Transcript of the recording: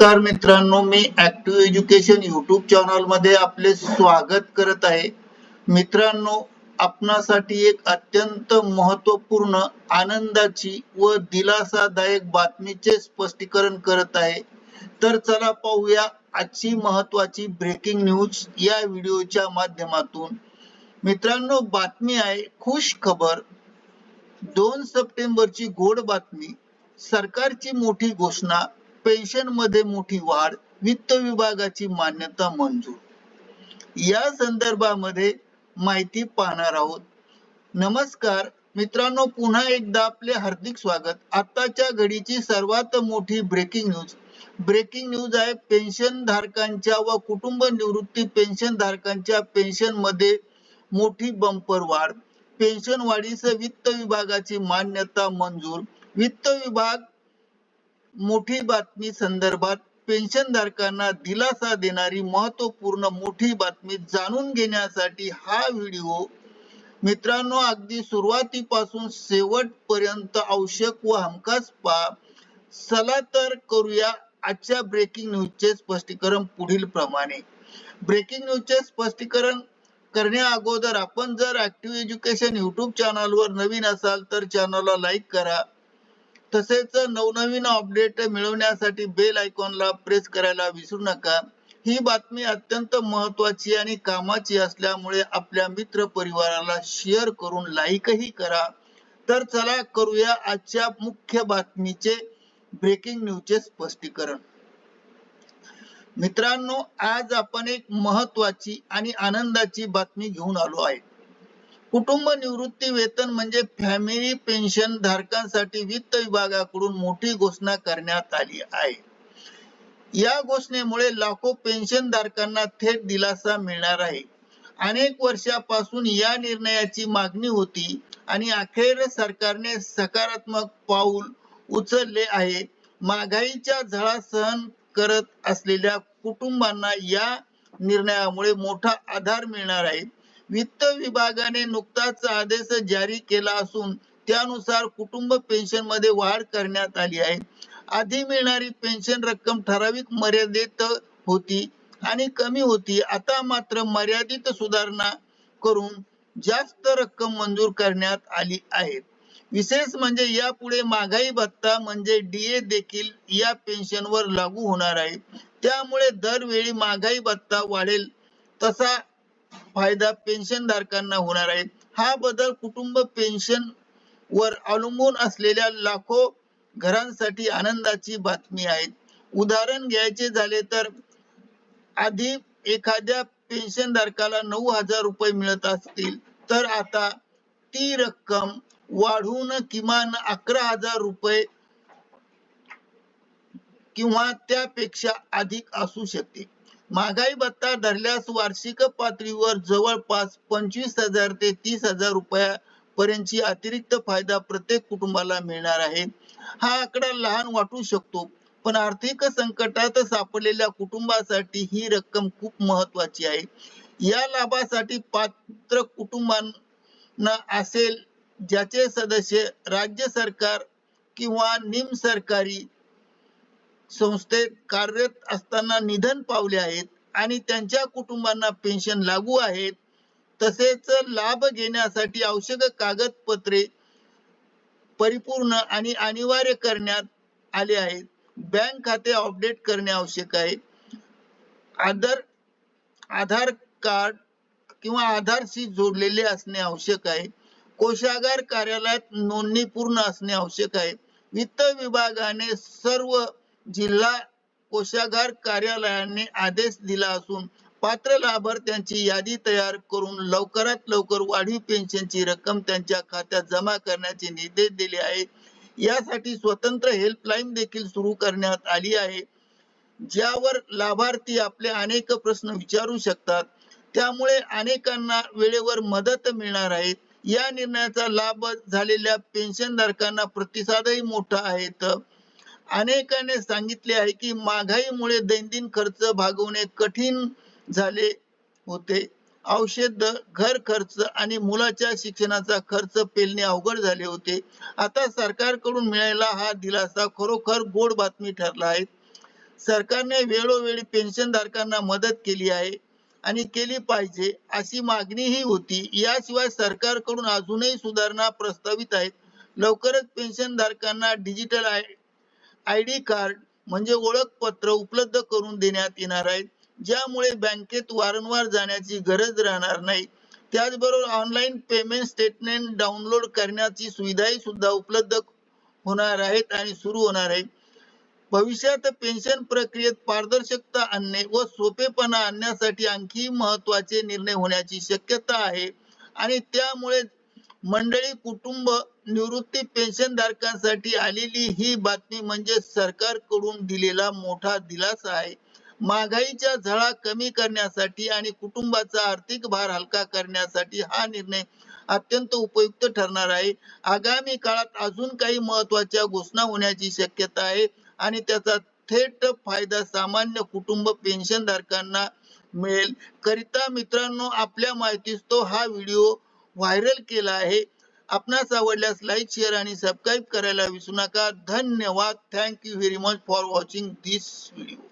नमस्कार मित्रांनो मी ऍक्टिव्ह एज्युकेशन युट्यूब चॅनलमध्ये आपले स्वागत करत आहे. मित्रांनो आपणासाठी एक अत्यंत महत्त्वपूर्ण आनंदाची व दिलासादायक बातमीचे स्पष्टीकरण करत आहे. तर चला पाहूया आजची महत्वाची ब्रेकिंग न्यूज या व्हिडिओच्या माध्यमातून. मित्रांनो बातमी आहे खुश खबर. दोन सप्टेंबरची गोड बातमी. सरकारची मोठी घोषणा. पेन्शनमध्ये मोठी वाढ वित्त विभागाची मान्यता मंजूर. या संदर्भामध्ये माहिती पाहणार आहोत. नमस्कार मित्रांनो पुन्हा एकदा आपले हार्दिक स्वागत. आताच्या घडीची सर्वात मोठी ब्रेकिंग न्यूज ब्रेकिंग न्यूज आहे पेन्शन धारकांच्या व कुटुंब निवृत्ती पेन्शन धारकांच्या पेन्शनमध्ये मोठी बंपर वाढ. पेन्शन वाढीस वित्त विभागाची मान्यता मंजूर. वित्त विभाग मोठी बातमी संदर्भात पेन्शनधारकांना दिलासा देणारी महत्त्वपूर्ण मोठी बातमी जाणून घेण्यासाठी हा व्हिडिओ मित्रांनो अगदी सुरुवातीपासून शेवटपर्यंत आवश्यक व हमखास पहा. चला तर करूया आजच्या ब्रेकिंग न्यूजचे स्पष्टीकरण पुढील प्रमाणे. ब्रेकिंग न्यूजचे स्पष्टीकरण करण्या अगोदर आपण जर ऍक्टिव्ह एज्युकेशन युट्यूब चॅनलवर नवीन असाल तर चॅनलला लाईक करा. तसेच नवनवीन अपडेट मिळवण्यासाठी बेल आयकॉनला प्रेस करायला विसरू नका. ही बातमी अत्यंत महत्वाची आणि कामाची असल्यामुळे आपल्या मित्र परिवाराला शेअर करून लाईकही करा. तर चला करूया आजच्या मुख्य बातमीचे ब्रेकिंग न्यूजचे स्पष्टीकरण. मित्रांनो आज आपण एक महत्वाची आणि आनंदाची बातमी घेऊन आलो आहे. कुटुंब निवृत्ती वेतन म्हणजे फॅमिली पेन्शन धारकांसाठी वित्त विभागाकडून मोठी घोषणा करण्यात आली आहे. या घोषणेमुळे लाखो पेन्शन धारकांना थेट दिलासा मिळणार आहे. अनेक वर्षापासून या निर्णयाची मागणी होती आणि अखेर सरकारने सकारात्मक पाऊल उचलले आहे. महागाईच्या झळा सहन करत असलेल्या कुटुंबांना या निर्णयामुळे मोठा आधार मिळणार आहे. वित्त विभागाने नुकताच आदेश जारी केला असून त्यानुसार कुटुंब पेन्शनमध्ये वाढ करण्यात आली आहे. आधी मिळणारी पेन्शन रक्कम ठराविक मर्यादेत होती आणि कमी होती. आता मात्र मर्यादित सुधारणा करून जास्त रक्कम मंजूर करण्यात आली आहे. विशेष म्हणजे यापुढे महागाई भत्ता म्हणजे डीए देखील या पेन्शनवर लागू होणार आहे. त्यामुळे दरवेळी महागाई भत्ता वाढेल तसा फायदा पेन्शन धारकांना होणार आहे. हा बदल कुटुंब पेन्शन वर अवलंबून असलेल्या लाखो घरांसाठी आनंदाची बातमी आहे. उदाहरण घ्यायचे झाले तर आधी एखाद्या पेन्शन धारकाला नऊ हजार रुपये मिळत असतील तर आता ती रक्कम वाढवून किमान अकरा हजार रुपये किंवा त्यापेक्षा अधिक असू शकते. महागाई भत्ता धरल्यास वार्षिक पातळीवर जवळपास पंचवीस हजार ते तीस हजार रुपयापर्यंतची अतिरिक्त फायदा प्रत्येक कुटुंबाला मिळणार आहे. हा आकडा लहान वाटू शकतो पण आर्थिक संकटात सापडलेल्या कुटुंबासाठी ही रक्कम खूप महत्वाची आहे. या लाभासाठी पात्र कुटुंबांना असेल ज्याचे सदस्य राज्य सरकार किंवा निम सरकारी संस्थेत कार्यरत असताना निधन पावले आहेत आणि त्यांच्या कुटुंबांना पेन्शन लागू आहेत. तसेच लाभ घेण्यासाठी आवश्यक कागदपत्रे परिपूर्ण आणि अनिवार्य करण्यात आले आहेत. बँक खाते अपडेट करणे आवश्यक आहे. आधार आधार कार्ड किंवा आधारशी जोडलेले असणे आवश्यक आहे. कोषागार कार्यालयात नोंदणी पूर्ण असणे आवश्यक आहे. वित्त विभागाने सर्व जिल्हा कोषागार कार्यालयाने आदेश दिला असून पात्र लाभार्थ्यांची यादी तयार करून लवकरात लवकर वाढीव पेन्शनची रक्कम त्यांच्या खात्यात जमा करण्याचे निर्देश दिले आहेत. यासाठी स्वतंत्र हेल्पलाईन देखील सुरू करण्यात आली आहे. ज्यावर लाभार्थी आपले अनेक प्रश्न विचारू शकतात. त्यामुळे अनेकांना वेळेवर मदत मिळणार आहे. या निर्णयाचा लाभ झालेल्या पेन्शनधारकांना प्रतिसादही मोठा आहे. अनेकांनी सांगितले आहे की महागाईमुळे दैनंदिन खर्च भागवणे कठीण झाले होते. औषध घर खर्च आणि मुलाच्या शिक्षणाचा खर्च पेलणे अवघड झाले होते. आता सरकारकडून मिळायला हा दिलासा खरोखर गोड बातमी ठरला आहे. सरकारने वेळोवेळी पेन्शनधारकांना मदत केली आहे आणि केली पाहिजे अशी मागणीही होती. याशिवाय सरकारकडून अजूनही सुधारणा प्रस्तावित आहेत. लवकरच पेन्शनधारकांना डिजिटल आय डी कार्ड म्हणजे ओळखपत्र उपलब्ध करून देण्यात येणार आहे. ज्यामुळे बँकेत वारंवार जाण्याची गरज राहणार नाही. त्याचबरोबर ऑनलाईन पेमेंट स्टेटमेंट डाउनलोड करण्याची सुविधाही सुद्धा उपलब्ध होणार आहेत आणि सुरू होणार आहे. भविष्यात पेन्शन प्रक्रियेत पारदर्शकता आणणे व सोपेपणा आणण्यासाठी आणखी महत्त्वाचे निर्णय होण्याची शक्यता आहे. आणि त्यामुळे मंडळी कुटुंब निवृत्ती पेन्शन धारकांसाठी आलेली ही बातमी म्हणजे सरकारकडून दिलेला मोठा दिलासा आहे. महागाईच्या झळा कमी करण्यासाठी आणि कुटुंबाचा आर्थिक भार हलका करण्यासाठी हा निर्णय अत्यंत उपयुक्त ठरणार आहे. आगामी काळात अजून काही महत्त्वाच्या घोषणा होण्याची शक्यता आहे आणि त्याचा थेट फायदा सामान्य कुटुंब पेन्शन धारकांना मिळेल. करिता मित्रांनो आपल्या माहितीस तो हा व्हिडिओ व्हायरल केला आहे. आपणास आवडल्यास लाईक शेअर आणि सबस्क्राईब करायला विसरू नका. धन्यवाद. Thank you very much for watching this video